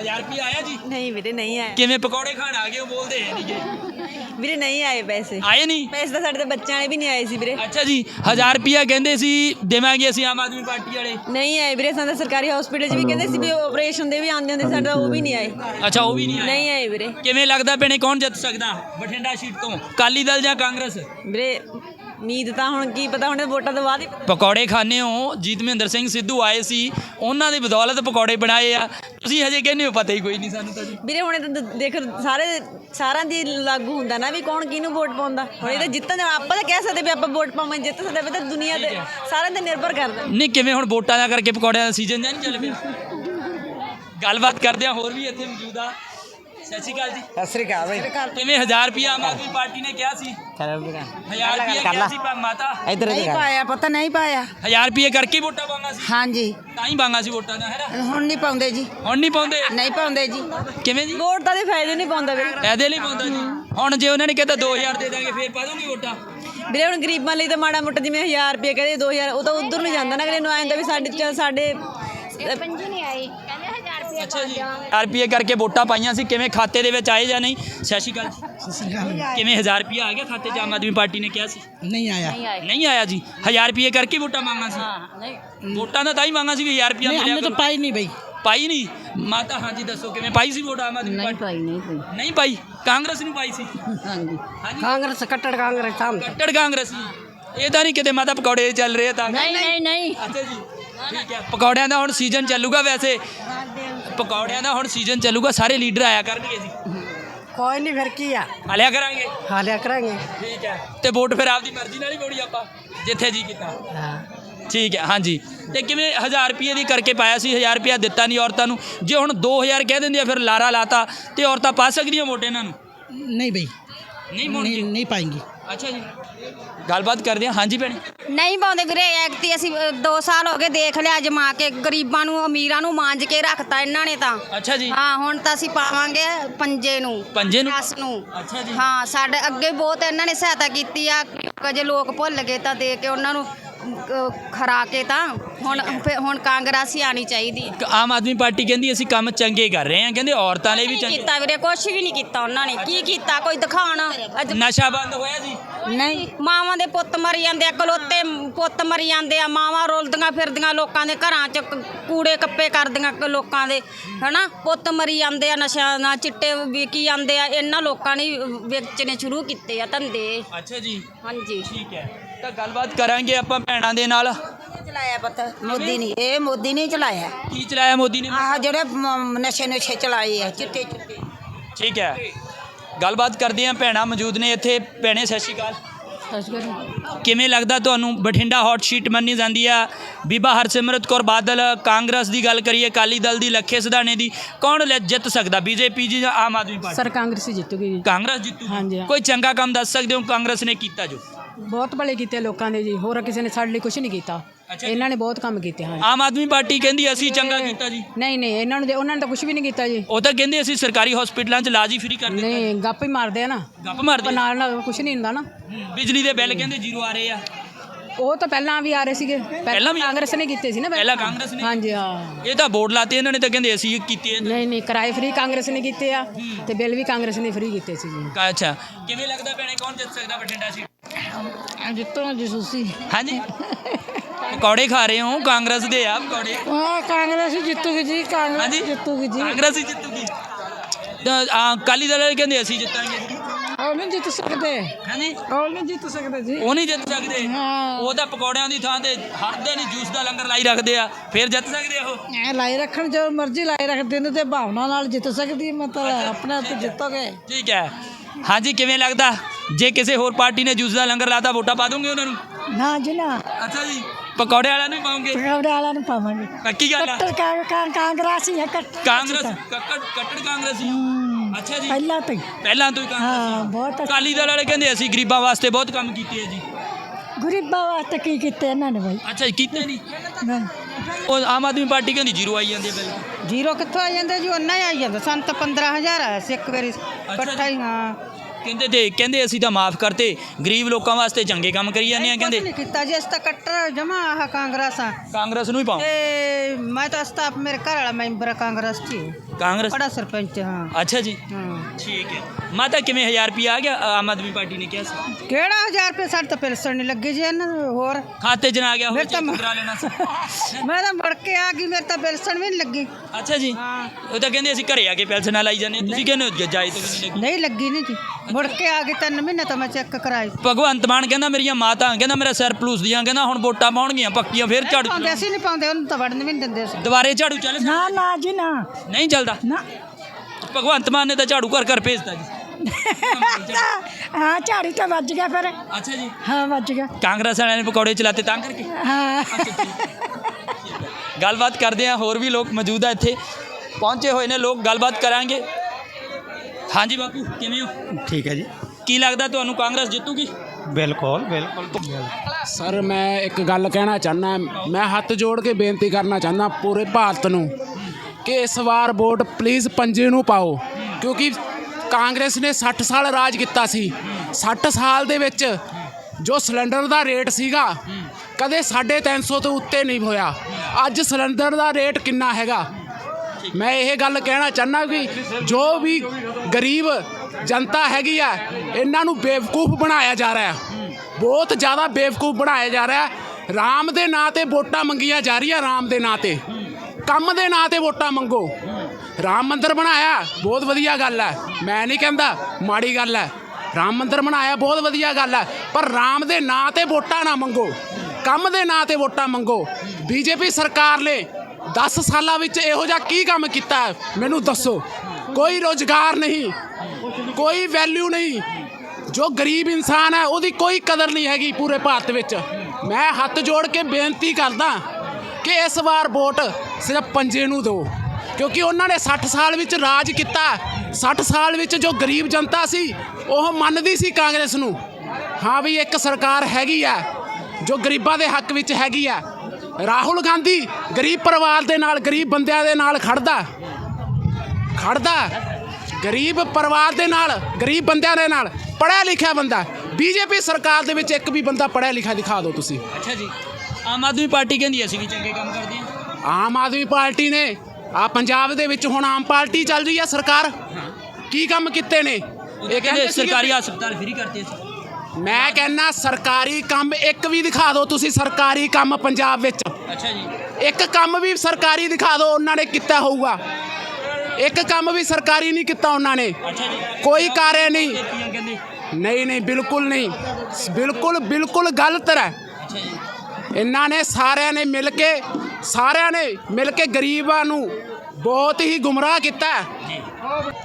1000 ਰੁਪਿਆ ਆਇਆ ਜੀ? ਨਹੀਂ ਵੀਰੇ ਨਹੀਂ ਆਏ ਕਿਵੇਂ ਪਕੌੜੇ ਖਾਣ ਆ ਗਏ ਉਹ ਬੋਲਦੇ ਹੈ ਨਹੀਂਗੇ ਵੀਰੇ ਨਹੀਂ ਆਏ ਪੈਸੇ। ਆਏ ਨਹੀਂ ਪੈਸੇ ਤਾਂ ਸਾਡੇ ਤਾਂ ਬੱਚਿਆਂ ਵਾਲੇ ਵੀ ਨਹੀਂ ਆਏ ਸੀ ਵੀਰੇ। ਅੱਛਾ ਜੀ 1000 ਰੁਪਿਆ ਕਹਿੰਦੇ ਸੀ ਦੇਵਾਂਗੇ ਅਸੀਂ ਆਮ ਆਦਮੀ ਪਾਰਟੀ ਵਾਲੇ। ਨਹੀਂ ਆਏ ਵੀਰੇ ਸਾਨੂੰ ਤਾਂ ਸਰਕਾਰੀ ਹਸਪੀਟਲ 'ਚ ਵੀ ਕਹਿੰਦੇ ਸੀ ਵੀ ਆਪਰੇਸ਼ਨ ਦੇ ਵੀ ਆਉਂਦੇ ਹੁੰਦੇ ਸਾਡਾ ਉਹ ਵੀ ਨਹੀਂ ਆਏ। ਅੱਛਾ ਉਹ ਵੀ ਨਹੀਂ ਆਏ। ਨਹੀਂ ਆਏ ਵੀਰੇ। ਕਿਵੇਂ ਲੱਗਦਾ ਭੈਣੇ ਕੌਣ ਜਿੱਤ ਸਕਦਾ? ਬਠਿੰਡਾ ਸੀਟ ਤੋਂ ਕਾਲੀ ਦਲ ਜਾਂ ਕਾਂਗਰਸ? ਵੀਰੇ ਉਮੀਦ ਤਾਂ ਹੁਣ ਕੀ ਪਤਾ ਹੁਣ ਵੋਟਾਂ ਤੋਂ ਬਾਅਦ ਹੀ ਪਤਾ। ਪਕੌੜੇ ਖਾਣੇ ਹੋ ਜੀਤ ਮਹਿੰਦਰ ਸਿੰਘ ਸਿੱਧੂ ਆਏ ਸੀ ਉਹਨਾਂ ਦੀ ਬਦੌਲਤ ਪਕੌੜੇ ਬਣਾਏ ਆ। ਤੁਸੀਂ ਹਜੇ ਕਹਿੰਦੇ ਹੋ ਪਤਾ ਹੀ ਕੋਈ ਨਹੀਂ ਸਾਨੂੰ ਤਾਂ ਜੀ। ਵੀਰੇ ਹੁਣ ਇਹ ਤਾਂ ਦ- ਦੇਖ ਸਾਰੇ ਸਾਰਿਆਂ ਦੀ ਲਾਗੂ ਹੁੰਦਾ ਨਾ ਵੀ ਕੌਣ ਕਿਹਨੂੰ ਵੋਟ ਪਾਉਂਦਾ। ਹੁਣ ਇਹ ਤਾਂ ਜਿੱਤਣ ਦਾ ਆਪਾਂ ਤਾਂ ਕਹਿ ਸਕਦੇ ਵੀ ਆਪਾਂ ਵੋਟ ਪਾਵਾਂ ਜਿੱਤ ਸਕਦੇ ਵੀ ਤਾਂ ਦੁਨੀਆ ਤੇ ਸਾਰਿਆਂ ਤੇ ਨਿਰਭਰ ਕਰਦਾ। ਨਹੀਂ ਕਿਵੇਂ ਹੁਣ ਵੋਟਾਂ ਦਾ ਕਰਕੇ ਪਕੌੜਿਆਂ ਦਾ ਸੀਜ਼ਨ ਜਾਂ ਨਹੀਂ ਚੱਲ ਪਿਆ? ਗੱਲਬਾਤ ਕਰਦੇ ਆ ਹੋਰ ਵੀ ਇੱਥੇ ਮੌਜੂਦ ਆ। ਸਤਿ ਸ਼੍ਰੀ ਅਕਾਲ ਜੀ। ਸਤਿ ਸ੍ਰੀ ਅਕਾਲ ਬਈ। ਕਿਵੇਂ 1000 ਰੁਪਏ ਆਮ ਆਦਮੀ ਪਾਰਟੀ ਨੇ ਕਿਹਾ ਸੀ? 1000 ਰੁਪਏ ਕਿਹਾ ਸੀ ਪਰ ਮਾਤਾ। ਇੱਧਰ ਨਹੀਂ ਪਾਇਆ ਪੁੱਤ ਨਹੀਂ ਪਾਇਆ। 1000 ਰੁਪਏ ਕਰਕੇ ਹੀ ਵੋਟਾਂ ਪਾਉਂਗਾ ਸੀ। ਹਾਂਜੀ। ਤਾਂ ਹੀ ਪਾਉਂਗਾ ਸੀ ਵੋਟਾਂ ਦਾ ਹੈ ਨਾ? ਹੁਣ ਨਹੀਂ ਪਾਉਂਦੇ ਜੀ। ਹੁਣ ਨਹੀਂ ਪਾਉਂਦੇ? ਨਹੀਂ ਪਾਉਂਦੇ ਜੀ। ਕਿਵੇਂ ਜੀ? ਵੋਟ ਦਾ ਦੇ ਫਾਇਦੇ ਨਹੀਂ ਪਾਉਂਦਾ ਵੀਰੇ ਇਹਦੇ ਲਈ ਪਾਉਂਦਾ ਜੀ। ਹੁਣ ਜੇ ਉਹਨਾਂ ਨੇ ਕਹਿੰਦਾ 2000 ਦੇ ਦਾਂਗੇ ਫੇਰ ਪਾ ਦੋਗੇ ਵੋਟਾਂ। ਵੀਰੇ ਹੁਣ ਗਰੀਬਾਂ ਲਈ ਤਾਂ ਮਾੜਾ ਮੋਟਾ ਜਿਵੇਂ 1000 ਰੁਪਏ ਕਹਦੇ 2000 ਉਹ ਤਾਂ ਉਧਰ ਨੂੰ ਜਾਂਦਾ ਨਾ ਅਗਲੇ ਨੂੰ ਆਇੰਦਾ ਵੀ ਸਾਡੇ ਚ- ਸਾਡੇ ਅੱਛਾ ਜੀ 1000 ਰੁਪਏ ਕਰਕੇ ਵੋਟਾਂ ਪਾਈਆਂ ਸੀ ਕਿਵੇਂ ਖਾਤੇ ਦੇ ਵਿੱਚ ਆਏ ਜਾਂ ਨਹੀਂ ਸਤਿ ਸ਼੍ਰੀ ਅਕਾਲ ਜੀ। ਕਿਵੇਂ 1000 ਰੁਪਏ ਆ ਗਿਆ ਖਾਤੇ 'ਚ ਆਮ ਆਦਮੀ ਪਾਰਟੀ ਨੇ ਕਿਹਾ ਸੀ ਨਹੀਂ ਆਇਆ ਨਹੀਂ ਆਇਆ ਜੀ 1000 ਰੁਪਏ ਕਰਕੇ ਵੋਟਾਂ ਮੰਗਾ ਸੀ ਵੋਟਾਂ ਦਾ ਤਾਂ ਹੀ ਮੰਗਾ ਸੀ ਵੀ 1000 ਰੁਪਏ ਮਿਲਿਆ हमने तो ਕਰੋ। पाई नहीं भाई ਪਾਈ ਨਹੀਂ ਮਾਤਾ ਹਾਂਜੀ ਦੱਸੋ ਕਿਵੇਂ ਪਾਈ ਸੀ ਵੋਟ ਆਮ ਆਦਮੀ ਪਾਰਟੀ ਪਾਈ ਨਹੀਂ ਪਾਈ ਨਹੀਂ ਪਾਈ ਕਾਂਗਰਸ ਨੂੰ ਪਾਈ ਸੀ ਹਾਂਜੀ ਹਾਂਜੀ कांग्रेस कट्टर कांग्रेस शाम ਕੱਟੜ ਕਾਂਗਰਸ ਇਹ ਤਾਂ ਨਹੀਂ ਕਿਤੇ ਮਾਤਾ ਪਕੌੜੇ ਚੱਲ ਰਹੇ ਆ ਤਾਂ ਨਹੀਂ ਨਹੀਂ ਨਹੀਂ ਅੱਛਾ ਜੀ ਠੀਕ ਹੈ ਪਕੌੜਿਆਂ ਦਾ ਹੁਣ ਸੀਜ਼ਨ ਚੱਲੂਗਾ ਵੈਸੇ ਪਕੌੜਿਆਂ ਦਾ ਹੁਣ ਸੀਜ਼ਨ ਚੱਲੂਗਾ ਸਾਰੇ ਲੀਡਰ ਆਇਆ ਕਰਨਗੇ ਜੀ। ਕੋਈ ਨਹੀਂ ਫਿਰ ਕੀ ਆ? ਹਾਲਿਆ ਕਰਾਂਗੇ। ਹਾਲਿਆ ਕਰਾਂਗੇ। ਠੀਕ ਹੈ। ਤੇ ਵੋਟ ਫਿਰ ਆਪਦੀ ਮਰਜ਼ੀ ਨਾਲ ਹੀ ਪਾਉਣੀ ਆਪਾਂ ਜਿੱਥੇ ਜੀ ਕੀਤਾ। ਹਾਂ। ਠੀਕ ਹੈ ਹਾਂਜੀ। ਤੇ ਕਿਵੇਂ 1000 ਰੁਪਏ ਦੀ ਕਰਕੇ ਪਾਇਆ ਸੀ 1000 ਰੁਪਏ ਦਿੱਤਾ ਨਹੀਂ ਔਰਤਾਂ ਨੂੰ। ਜੇ ਹੁਣ 2000 ਕਹਿ ਦਿੰਦੀ ਆ ਫਿਰ ਲਾਰਾ ਲਾਤਾ ਤੇ ਔਰਤਾਂ ਪਾ ਸਕਦੀਆਂ ਵੋਟ ਇਹਨਾਂ ਨੂੰ? ਨਹੀਂ ਬਈ। ਨਹੀਂ ਮੋੜ ਨਹੀਂ ਪਾਏਗੀ। ਅੱਛਾ ਜੀ। ਗੱਲਬਾਤ ਕਰਦੇ ਹਾਂ। ਹਾਂਜੀ ਭੈਣੇ। ਨਹੀਂ ਪਾਉਂਦੇ ਵੀਰੇ ਐਕਤੀ ਅਸੀਂ 2 ਸਾਲ ਹੋ ਗਏ ਦੇਖ ਲਿਆ ਜਮਾ ਕੇ ਗਰੀਬਾਂ ਨੂੰ ਅਮੀਰਾਂ ਨੂੰ ਮਾਂਜ ਕੇ ਰੱਖਤਾ ਇਹਨਾਂ ਨੇ ਤਾਂ। ਅੱਛਾ ਜੀ। ਹਾਂ ਹੁਣ ਤਾਂ ਅਸੀਂ ਪਾਵਾਂਗੇ ਪੰਜੇ ਨੂੰ ਪੰਜੇ ਨੂੰ? ਦਸ ਨੂੰ। ਅੱਛਾ ਜੀ। ਹਾਂ ਸਾਡੇ ਅੱਗੇ ਬਹੁਤ ਇਹਨਾਂ ਨੇ ਸਹਾਇਤਾ ਕੀਤੀ ਆ ਕਜੇ ਲੋਕ ਭੁੱਲ ਗਏ ਤਾਂ ਦੇ ਕੇ ਉਹਨਾਂ ਨੂੰ ਖਰਾ ਕੇ ਤਾਂ ਹੁਣ ਫਿਰ ਹੁਣ ਕਾਂਗਰਸੀ ਆਣੀ ਚਾਹੀਦੀ ਹੈ। ਆਮ ਆਦਮੀ ਪਾਰਟੀ ਕਹਿੰਦੀ ਅਸੀਂ ਕੰਮ ਚੰਗੇ ਕਰ ਰਹੇ ਹਾਂ ਕਹਿੰਦੇ ਔਰਤਾਂ ਲਈ ਵੀ ਨਹੀਂ ਚੰਗੇ ਕੀਤਾ ਵੀਰੇ ਕੁਛ ਵੀ ਨਹੀਂ ਕੀਤਾ ਉਹਨਾਂ ਨੇ। ਕੀ ਕੀਤਾ? ਕੋਈ ਦਿਖਾਣ ਅੱਜ ਨਸ਼ਾ ਬੰਦ ਹੋਇਆ ਜੀ। ਨਹੀਂ। ਮਾਵਾਂ ਦੇ ਪੁੱਤ ਮਰੀ ਜਾਂਦੇ ਆ ਕਲੋਤੇ ਪੁੱਤ ਮਰੀ ਜਾਂਦੇ ਆ ਮਾਵਾਂ ਰੋਲਦੀਆਂ ਫਿਰਦੀਆਂ ਲੋਕਾਂ ਦੇ ਘਰਾਂ 'ਚ ਕ- ਕੂੜੇ ਕੱਪੇ ਕਰਦੀਆਂ ਕ- ਲੋਕਾਂ ਦੇ ਹਨਾ? ਪੁੱਤ ਮਰੀ ਜਾਂਦੇ ਆ ਨਸ਼ਾ ਨਾਲ ਚਿੱਟੇ ਵਿਕੀ ਜਾਂਦੇ ਆ ਇਹਨਾਂ ਲੋਕਾਂ ਨੇ ਵੇਚਣੇ ਸ਼ੁਰੂ ਕੀਤੇ ਆ ਧੰਦੇ। ਅੱਛਾ ਜੀ। ਹਾਂਜੀ। ਠੀਕ ਹੈ। ਤਾਂ ਗੱਲਬਾਤ ਕਰਾਂਗੇ ਆਪਾਂ ਭੈਣਾਂ ਦੇ ਨਾਲ। ਚਲਾਇਆ ਪੁੱਤ ਮੋਦੀ ਨੇ। ਇਹ ਮੋਦੀ ਨੇ ਚਲਾਇਆ। ਕੀ ਚਲਾਇਆ ਮੋਦੀ ਨੇ? ਆਹ ਜਿਹੜੇ ਮ- ਨਸ਼ੇ ਨੁਸ਼ੇ ਚਲਾਏ ਆ ਚਿੱਟੇ ਚਿੱਟੇ। ਠੀਕ ਹੈ। ਗੱਲਬਾਤ ਕਰਦੇ ਹਾਂ ਭੈਣਾਂ ਮੌਜੂਦ ਨੇ ਇੱਥੇ। ਭੈਣੇ ਸਤਿ ਸ਼੍ਰੀ ਅਕਾਲ। ਕਿਵੇਂ ਲੱਗਦਾ ਤੁਹਾਨੂੰ? ਬਠਿੰਡਾ ਹੌਟ ਸ਼ੀਟ ਮੰਨੀ ਜਾਂਦੀ ਆ। ਬੀਬਾ ਹਰਸਿਮਰਤ ਕੌਰ ਬਾਦਲ ਕਾਂਗਰਸ ਦੀ ਗੱਲ ਕਰੀਏ ਅਕਾਲੀ ਦਲ ਦੀ ਲੱਖੇ ਸਿਧਾਣੇ ਦੀ। ਕੌਣ ਲੈ- ਜਿੱਤ ਸਕਦਾ? ਬੀਜੇਪੀ ਜੀ ਜਾਂ ਆਮ ਆਦਮੀ ਪਾਰਟੀ? ਸਰ ਕਾਂਗਰਸ ਹੀ ਜਿੱਤੂਗੀ ਜੀ। ਕਾਂਗਰਸ ਜਿੱਤੂਗੀ। ਹਾਂਜੀ, ਹਾਂ। ਕੋਈ ਚੰਗਾ ਕੰਮ ਦੱਸ ਸਕਦੇ ਹੋ? ਕਾਂਗਰਸ ਨੇ ਕੀਤਾ ਜੋ। ਬਹੁਤ ਭਲੇ ਕੀਤੇ ਲੋਕਾਂ ਦੇ ਜੀ ਹੋਰ ਕਿਸੇ ਨੇ ਸਾਡੇ ਲਈ ਕੁਝ ਨਹੀਂ ਕੀਤਾ। ਅੱਛਾ ਜੀ। ਇਹਨਾਂ ਨੇ ਬਹੁਤ ਕੰਮ ਕੀਤੇ ਹਾਂ। ਆਮ ਆਦਮੀ ਪਾਰਟੀ ਕਹਿੰਦੀ ਅਸੀਂ ਚੰਗਾ ਕੀਤਾ ਜੀ। ਨਹੀਂ ਨਹੀਂ ਇਹਨਾਂ ਨੂੰ ਉਹਨਾਂ ਨੇ ਤਾਂ ਕੁਝ ਵੀ ਨਹੀਂ ਕੀਤਾ ਜੀ। ਉਹ ਤਾਂ ਕਹਿੰਦੇ ਅਸੀਂ ਸਰਕਾਰੀ ਹਸਪੀਟਲਾਂ 'ਚ ਇਲਾਜ ਹੀ ਫ੍ਰੀ ਕਰ ਦਿੱਤਾ ਨਹੀਂ ਗੱਪ ਹੀ ਮਾਰਦੇ ਆ ਨਾ। ਗੱਪ ਮਾਰਦੇ ਨਾਲ ਨਾਲ ਕੁਝ ਨਹੀਂ ਹੁੰਦਾ ਨਾ। ਬਿਜਲੀ ਦੇ ਬਿੱਲ ਕਹਿੰਦੇ ਜ਼ੀਰੋ ਆ ਰਹੇ ਆ। ਉਹ ਤਾਂ ਪਹਿਲਾਂ ਵੀ ਆ ਰਹੇ ਸੀਗੇ। ਪਹਿ- ਪਹਿਲਾਂ ਵੀ? ਕਾਂਗਰਸ ਨੇ ਕੀਤੇ ਸੀ ਨਾ ਪਹਿਲਾਂ ਕਾਂਗਰਸ ਨੇ? ਹਾਂਜੀ ਹਾਂ। ਇਹ ਤਾਂ ਬੋਰਡ ਲਾਤੇ ਇਹਨਾਂ ਨੇ ਤਾਂ ਕਹਿੰਦੇ ਅਸੀਂ ਇਹ ਕੀਤੇ ਆ। ਨਹੀਂ ਨਹੀਂ ਕਿਰਾਏ ਫ੍ਰੀ ਕਾਂਗਰਸ ਨੇ ਕੀਤੇ ਆ ਤੇ ਬਿੱਲ ਵੀ ਕਾਂਗਰਸ ਨੇ ਫ੍ਰੀ ਕੀਤੇ ਸੀ ਜੀ। ਅੱਛਾ ਕਿਵੇਂ ਲੱਗਦਾ ਭੈਣੇ ਕੌਣ ਜਿੱਤ ਸਕਦਾ ਬਠਿੰਡਾ ਸੀਟ? ਜਿੱਤਣਾ ਜੀ ਤੁਸੀਂ। ਹਾਂਜੀ। ਪਕੌੜੇ ਖਾ ਰਹੇ ਹੋ ਕਾਂਗਰਸ ਦੇ ਆ ਪਕੌੜੇ। ਆ ਕਾਂਗਰਸ ਹੀ ਜਿੱਤੂਗੀ ਜੀ ਕਾਂਗਰਸ ਜਿੱਤੂਗੀ ਜੀ। ਕਾਂਗਰਸ ਹੀ ਜਿੱਤੂਗੀ। ਤਾਂ ਆ ਅਕਾਲੀ ਦਲ ਕਹਿੰਦੇ ਅਸੀਂ ਜਿੱਤਾਂਗੇ। ਉਹ ਨਹੀਂ ਜਿੱਤ ਸਕਦੇ। ਹਾਂਜੀ। ਉਹ ਨਹੀਂ ਜਿੱਤ ਸਕਦੇ ਜੀ। ਉਹ ਨਹੀਂ ਜਿੱਤ ਸਕਦੇ। ਹਾਂ। ਉਹ ਤਾਂ ਪਕੌੜਿਆਂ ਦੀ ਥਾਂ ਤੇ ਹਰ ਦਿਨ ਜੂਸ ਦਾ ਲੰਗਰ ਲਾਈ ਰੱਖਦੇ ਆ। ਫਿਰ ਜਿੱਤ ਸਕਦੇ ਉਹ। ਐ ਲਾਈ ਰੱਖਣ ਜੋ ਮਰਜ਼ੀ ਲਾਈ ਰੱਖਦੇ ਨੇ ਤੇ ਭਾਵਨਾ ਨਾਲ ਜਿੱਤ ਸਕਦੀ ਮਤਲਬ ਆਪਣੇ ਆਪ ਜਿੱਤੋਗੇ। ਠੀਕ ਹੈ। ਹਾਂਜੀ ਕਿਵੇਂ ਲੱਗਦਾ? ਜੇ ਕਿਸੇ ਹੋਰ ਪਾਰਟੀ ਨੇ ਜੂਸ ਦਾ ਲੰਗਰ ਲਾਤਾ ਵੋਟਾਂ ਪਾ ਦੋਗੇ ਉਹਨਾਂ ਨੂੰ? ਨਾ ਜੀ ਨਾ। ਅੱਛਾ ਜੀ ਪਕੌੜੇ ਵਾਲਾ ਨਹੀਂ ਪਾਉਂਗੇ? ਪਕੌੜੇ ਵਾਲਾ ਨੂੰ ਪਾਵਾਂਗੇ। ਪੱਕੀ ਗੱਲ ਆ? ਕੱਟਰ ਕਾਂਗਰਸ ਹੀ ਹੈ ਕੱਟਰ ਕਾਂਗਰਸ ਕੱਕੜ ਕੱਟੜ ਕਾਂਗਰਸੀ ਅੱਛਾ ਜੀ। ਪਹਿਲਾਂ ਤੋਂ ਹੀ। ਪਹਿਲਾਂ ਤੋਂ ਹੀ ਹਾਂ ਕਾਂਗਰਸ ਬਹੁਤ ਅਕਾਲੀ ਦਲ ਵਾਲੇ ਕਹਿੰਦੇ ਅਸੀਂ ਗਰੀਬਾਂ ਵਾਸਤੇ ਬਹੁਤ ਕੰਮ ਕੀਤੇ ਆ ਜੀ। ਗਰੀਬਾਂ ਵਾਸਤੇ ਕੀ ਕੀਤੇ ਇਹਨਾਂ ਨੇ ਬਾਈ? ਅੱਛਾ ਜੀ ਕੀਤੇ ਨਹੀਂ? ਉਹ ਆਮ ਆਦਮੀ ਪਾਰਟੀ ਕਹਿੰਦੀ ਜ਼ੀਰੋ ਆਈ ਜਾਂਦੀ ਹੈ ਬਿੱਲ ਜ਼ੀਰੋ ਕਿੱਥੋਂ ਆ ਜਾਂਦਾ ਜੀ? ਉਹਨਾਂ ਹੀ ਆਈ ਜਾਂਦਾ। ਸਾਨੂੰ ਤਾਂ 15000 ਆਇਆ ਸੀ ਇੱਕ ਵਾਰੀ। ਇਕੱਠਾ ਹੀ ਹਾਂ। ਕਹਿੰਦੇ ਤੇ ਕਹਿੰਦੇ ਅਸੀਂ ਤਾਂ ਮਾਫ ਕਰਤੇ ਗਰੀਬ ਲੋਕਾਂ ਵਾਸਤੇ ਚੰਗੇ ਕੰਮ ਕਰੀ ਜਾਂਦੇ ਆ ਕੁਛ ਕਹਿੰਦੇ। ਨਹੀਂ ਕੀਤਾ ਜੀ ਅਸੀਂ ਤਾਂ ਕੱਟਰ ਜਮਾ ਆਹ ਕਾਂਗਰਸ। ਆ ਕਾਂਗਰਸ ਨੂੰ ਹੀ ਪਾਓ। ਤੇ ਮੈਂ ਤਾਂ ਅਸਤਾਪ ਮੇਰੇ ਘਰ ਵਾਲਾ ਮੈਂਬਰ ਆ ਕਾਂਗਰਸ ਚ। ਕਾਂਗਰਸ? ਬੜਾ ਸਰਪੰਚ ਹਾਂ। ਅੱਛਾ ਜੀ। ਹਾਂ। ਠੀਕ ਹੈ। ਮਾਤਾ ਕਿਵੇਂ 1000 ਰੁਪਿਆ ਆ ਗਿਆ? ਆਮ ਆਦਮੀ ਪਾਰਟੀ ਨੇ ਕਿਹਾ ਸੀ। ਕਿਹੜਾ 1000 ਰੁਪਏ ਸਾਡੇ ਤਾਂ ਪੈਨਸ਼ਨ ਨਹੀਂ ਲੱਗੀ ਜੀ ਇਹਨਾਂ ਨੂੰ ਹੋਰ। ਖਾਤੇ 'ਚ ਨਾ ਆ ਗਿਆ ਫਿਰ ਹੋਰ ਤਾਂ ਚੈੱਕ ਕਰਾ ਲੈਣਾ ਸੀ। *laughs* ਮੈਂ ਤਾਂ ਮੁੜ ਕੇ ਆ ਗਈ ਮੇਰੇ ਤਾਂ ਪੈਨਸ਼ਨ ਵੀ ਨਹੀਂ ਲੱਗੀ। ਅੱਛਾ ਜੀ। ਹਾਂ। ਉਹ ਤਾਂ ਕਹਿੰਦੇ ਅਸੀਂ ਘਰੇ ਆ ਕੇ ਪੈਸੇ ਨਾਲ ਲਾਈ ਜਾਂਦੇ ਹਾਂ। ਤੁਸੀਂ ਕਹਿੰਦੇ ਹੋ ਜ- ਜਾਇਜ਼ ਤੋਂ ਵੀ ਨਹੀਂ ਲੱਗੀ ਨਹੀਂ ਲੱਗੀ ਨਹੀਂ ਜੀ। ਮੁੜ ਕੇ ਆ ਗਈ ਤਿੰਨ ਮਹੀਨੇ ਤਾਂ ਮੈਂ ਚੈੱਕ ਕਰਾਈ। ਭਗਵੰਤ ਮਾਨ ਕਹਿੰਦਾ ਮੇਰੀਆਂ ਮਾਤਾ ਕਹਿੰਦਾ ਮੇਰਾ ਸਿਰ ਪਲੂਸ ਦੀਆਂ ਕਹਿੰਦਾ ਹੁਣ ਵੋਟਾਂ ਪਾਉਣਗੀਆਂ ਪੱਕੀਆਂ ਫਿਰ ਝਾੜੂ ਪਾਉਂਦੇ। ਅਸੀਂ ਨਹੀਂ ਪਾਉਂਦੇ ਉਹਨੂੰ ਤਾਂ ਵੜਨ ਵੀ ਨਹੀਂ ਦਿੰਦੇ ਸੀ। ਦੁਬਾਰੇ ਝਾੜੂ ਚੱਲ? ਨਾ ਨਾ ਜੀ ਨਾ। ਨਹੀਂ ਚੱਲਦਾ? ਨਾ। ਭਗਵੰਤ ਮਾਨ ਨੇ ਤਾਂ ਝਾੜੂ ਘਰ ਘਰ ਭੇਜਤਾ ਜੀ। ਹਾਂ ਝਾੜੀ ਤਾਂ ਵੱਜ ਗਿਆ ਫਿਰ। ਅੱਛਾ ਜੀ। ਹਾਂ ਵੱਜ ਗਿਆ। ਕਾਂਗਰਸ ਵਾਲਿਆਂ ਨੇ ਪਕੌੜੇ ਚਲਾਤੇ ਤਾਂ ਕਰਕੇ? ਹਾਂ। ਗੱਲਬਾਤ ਕਰਦੇ ਆ ਹੋਰ ਵੀ ਲੋਕ ਮੌਜੂਦ ਆ ਇੱਥੇ। ਪਹੁੰਚੇ ਹੋਏ ਨੇ ਲੋਕ ਗੱਲਬਾਤ ਕਰਾਂਗੇ। ਹਾਂਜੀ ਬਾਪੂ ਕਿਵੇਂ ਹੋ? ਠੀਕ ਹੈ ਜੀ। ਕੀ ਲੱਗਦਾ ਤੁਹਾਨੂੰ ਕਾਂਗਰਸ ਜਿੱਤੂਗੀ? ਬਿਲਕੁਲ ਬਿਲਕੁਲ। ਸਰ ਮੈਂ ਇੱਕ ਗੱਲ ਕਹਿਣਾ ਚਾਹੁੰਦਾ ਮੈਂ ਹੱਥ ਜੋੜ ਕੇ ਬੇਨਤੀ ਕਰਨਾ ਚਾਹੁੰਦਾ ਪੂਰੇ ਭਾਰਤ ਨੂੰ ਕਿ ਇਸ ਵਾਰ ਵੋਟ ਪਲੀਜ਼ ਪੰਜੇ ਨੂੰ ਪਾਓ ਕਿਉਂਕਿ ਕਾਂਗਰਸ ਨੇ 60 ਸਾਲ ਰਾਜ ਕੀਤਾ ਸੀ। 60 ਸਾਲ ਦੇ ਵਿੱਚ ਜੋ ਸਿਲੰਡਰ ਦਾ ਰੇਟ ਸੀਗਾ ਕਦੇ 350 ਤੋਂ ਉੱਤੇ ਨਹੀਂ ਹੋਇਆ। ਅੱਜ ਸਿਲੰਡਰ ਦਾ ਰੇਟ ਕਿੰਨਾ ਹੈਗਾ? ਮੈਂ ਇਹ ਗੱਲ ਕਹਿਣਾ ਚਾਹੁੰਦਾ ਕਿ ਜੋ ਵੀ ਗਰੀਬ ਜਨਤਾ ਹੈਗੀ ਆ, ਇਹਨਾਂ ਨੂੰ ਬੇਵਕੂਫ ਬਣਾਇਆ ਜਾ ਰਿਹਾ। ਹੈ ਬਹੁਤ ਜ਼ਿਆਦਾ ਬੇਵਕੂਫ ਬਣਾਇਆ ਜਾ ਰਿਹਾ। ਹੈ ਰਾਮ ਦੇ ਨਾਂ ਤੇ ਵੋਟਾਂ ਮੰਗੀਆਂ ਜਾ ਰਹੀਆਂ ਰਾਮ ਦੇ ਨਾਂ ਤੇ। ਕੰਮ ਦੇ ਨਾਂ ਤੇ ਵੋਟਾਂ ਮੰਗੋ। ਰਾਮ ਮੰਦਿਰ ਬਣਾਇਆ, ਬਹੁਤ ਵਧੀਆ ਗੱਲ ਹੈ ਮੈਂ ਨਹੀਂ ਕਹਿੰਦਾ ਮਾੜੀ ਗੱਲ ਹੈ ਰਾਮ ਮੰਦਿਰ ਬਣਾਇਆ, ਬਹੁਤ ਵਧੀਆ ਗੱਲ ਹੈ ਪਰ ਰਾਮ ਦੇ ਨਾਂ ਤੇ ਵੋਟਾਂ ਨਾ ਮੰਗੋ। ਕੰਮ ਦੇ ਨਾਂ ਤੇ ਵੋਟਾਂ ਮੰਗੋ। ਬੀਜੇਪੀ ਸਰਕਾਰ ਨੇ 10 ਸਾਲਾਂ ਵਿੱਚ ਇਹੋ ਜਿਹਾ ਕੀ ਕੰਮ ਕੀਤਾ ਹੈ? ਮੈਨੂੰ ਦੱਸੋ। ਕੋਈ ਰੋਜ਼ਗਾਰ ਨਹੀਂ, ਕੋਈ ਵੈਲਿਊ ਨਹੀਂ। ਜੋ ਗਰੀਬ ਇਨਸਾਨ ਹੈ, ਉਹਦੀ ਕੋਈ ਕਦਰ ਨਹੀਂ ਹੈਗੀ ਪੂਰੇ ਭਾਰਤ ਵਿੱਚ। ਮੈਂ ਹੱਥ ਜੋੜ ਕੇ ਬੇਨਤੀ ਕਰਦਾ ਕਿ ਇਸ ਵਾਰ ਵੋਟ ਸਿਰਫ ਪੰਜੇ ਨੂੰ ਦਿਓ। ਕਿਉਂਕਿ ਉਹਨਾਂ ਨੇ 60 ਸਾਲ ਵਿੱਚ ਰਾਜ ਕੀਤਾ। 60 ਸਾਲ ਵਿੱਚ ਜੋ ਗਰੀਬ ਜਨਤਾ ਸੀ, ਉਹ ਮੰਨਦੀ ਸੀ ਕਾਂਗਰਸ ਨੂੰ। ਹਾਂ ਵੀ ਇੱਕ ਸਰਕਾਰ ਹੈਗੀ ਆ ਜੋ ਗਰੀਬਾਂ ਦੇ ਹੱਕ ਵਿੱਚ ਹੈਗੀ ਆ ਰਾਹੁਲ ਗਾਂਧੀ ਗਰੀਬ ਪਰਿਵਾਰ ਦੇ ਨਾਲ ਗਰੀਬ ਬੰਦਿਆਂ ਦੇ ਨਾਲ ਖੜਦਾ। ਖੜਦਾ। ਗਰੀਬ ਪਰਿਵਾਰ ਦੇ ਨਾਲ ਗਰੀਬ ਬੰਦਿਆਂ ਦੇ ਨਾਲ ਪੜ੍ਹਿਆ ਲਿਖਿਆ ਬੰਦਾ। ਬੀਜੇਪੀ ਸਰਕਾਰ ਦੇ ਵਿੱਚ ਇੱਕ ਵੀ ਬੰਦਾ ਪੜ੍ਹਿਆ ਲਿਖਿਆ ਦਿਖਾ ਦਿਓ ਤੁਸੀਂ। ਅੱਛਾ ਜੀ। ਆਮ ਆਦਮੀ ਪਾਰਟੀ ਕਹਿੰਦੀ ਅਸੀਂ ਵੀ ਚੰਗੇ ਕੰਮ ਕਰਦੇ ਹਾਂ। ਆਮ ਆਦਮੀ ਪਾਰਟੀ ਨੇ ਆ ਪੰਜਾਬ ਦੇ ਵਿੱਚ ਹੁਣ ਆਮ ਪਾਰਟੀ ਚੱਲ ਰਹੀ ਆ ਸਰਕਾਰ। ਕੀ ਕੰਮ ਕੀਤੇ ਨੇ? ਇਹ ਕਹਿੰਦੇ ਸਰਕਾਰੀ ਹਸਪਤਾਲ ਫ੍ਰੀ ਕਰਤੇ ਸੀ। ਮੈਂ ਕਹਿੰਨਾ ਸਰਕਾਰੀ ਕੰਮ ਇੱਕ ਵੀ ਦਿਖਾ ਦਿਓ ਤੁਸੀਂ ਸਰਕਾਰੀ ਕੰਮ ਪੰਜਾਬ ਵਿੱਚ। ਅੱਛਾ ਜੀ। ਇੱਕ ਕੰਮ ਵੀ ਸਰਕਾਰੀ ਦਿਖਾ ਦਿਓ ਉਹਨਾਂ ਨੇ ਕੀਤਾ ਹੋਊਗਾ। ਇੱਕ ਕੰਮ ਵੀ ਸਰਕਾਰੀ ਨਹੀਂ ਕੀਤਾ ਉਹਨਾਂ ਨੇ। ਅੱਛਾ ਜੀ। ਕੋਈ ਕਾਰਿਆ ਨਹੀਂ। ਨਹੀਂ ਨਹੀਂ ਬਿਲਕੁਲ ਨਹੀਂ। ਬਿਲਕੁਲ ਬਿਲਕੁਲ ਗਲਤ ਹੈ। ਇਹਨਾਂ ਨੇ ਸਾਰਿਆਂ ਨੇ ਮਿਲ ਕੇ ਸਾਰਿਆਂ ਨੇ ਮਿਲ ਕੇ ਗਰੀਬਾਂ ਨੂੰ ਬਹੁਤ ਹੀ ਗੁੰਮਰਾਹ ਕੀਤਾ। ਹੈ।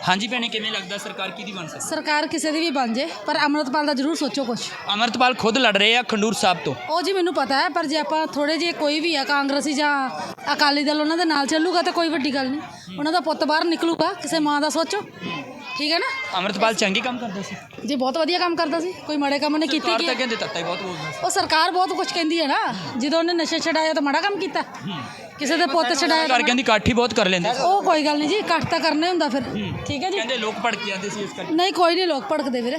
ਹਾਂਜੀ ਭੈਣੇ ਕਿਵੇਂ ਲੱਗਦਾ ਸਰਕਾਰ ਕਿਹਦੀ ਬਣ ਸਕਦੀ? ਸਰਕਾਰ ਕਿਸੇ ਦੀ ਵੀ ਬਣ ਜੇ ਪਰ ਅਮਰਤਪਾਲ ਦਾ ਜ਼ਰੂਰ ਸੋਚੋ ਕੁਝ ਅਮਰਤਪਾਲ ਖੁਦ ਲੜ ਰਹੇ ਆ ਖੰਡੂਰ ਸਾਹਿਬ ਤੋਂ। ਉਹ ਜੀ ਮੈਨੂੰ ਪਤਾ ਹੈ ਪਰ ਜੇ ਆਪਾਂ ਥੋੜੇ ਜਿਹੇ ਕੋਈ ਵੀ ਆ ਕਾਂਗਰਸੀ ਜਾਂ ਅਕਾਲੀ ਦਲ ਉਹਨਾਂ ਦੇ ਨਾਲ ਚੱਲੂਗਾ ਤਾਂ ਕੋਈ ਵੱਡੀ ਗੱਲ ਨਹੀਂ। ਉਹਨਾਂ ਦਾ ਪੁੱਤ ਬਾਹਰ ਨਿਕਲੂਗਾ ਕਿਸੇ ਮਾਂ ਦਾ ਸੋਚੋ। ਠੀਕ ਹੈ ਨਾ? ਅਮਰਤਪਾਲ ਚੰਗੇ ਕੰਮ ਕਰਦਾ ਸੀ। ਜੀ ਬਹੁਤ ਵਧੀਆ ਕੰਮ ਕਰਦਾ ਸੀ। ਕੋਈ ਮਾੜੇ ਕੰਮ ਉਹਨੇ ਕੀਤੇ ਸਰਕਾਰ ਕੀ ਤਾਂ? ਕਹਿੰਦੇ ਤੱਤਾ ਹੀ ਬਹੁਤ ਬੋਲਦਾ ਸੀ। ਉਹ ਸਰਕਾਰ ਬਹੁਤ ਕੁਝ ਕਹਿੰਦੀ ਹੈ ਨਾ। ਜਦੋਂ ਉਹਨੇ ਨਸ਼ੇ ਛਡਾਇਆ ਤਾਂ ਮਾੜਾ ਕੰਮ ਕੀਤਾ। ਕਿਸੇ ਦੇ ਪੁੱਤ ਛਡਾਇਆ ਕਰ ਕਹਿੰਦੀ ਕਾਠੀ ਬਹੁਤ ਕਰ ਲੈਂਦੇ ਸੀ। ਉਹ ਕੋਈ ਗੱਲ ਨਹੀਂ ਜੀ ਇਕੱਠ ਤਾਂ ਕਰਨਾ ਹੀ ਹੁੰਦਾ ਫਿਰ। ਠੀਕ ਹੈ ਜੀ? ਕਹਿੰਦੇ ਲੋਕ ਭੜਕ ਜਾਂਦੇ ਸੀ ਇਸ ਕਰਕੇ। ਨਹੀਂ ਕੋਈ ਨਹੀਂ ਲੋਕ ਭੜਕਦੇ ਵੀਰੇ।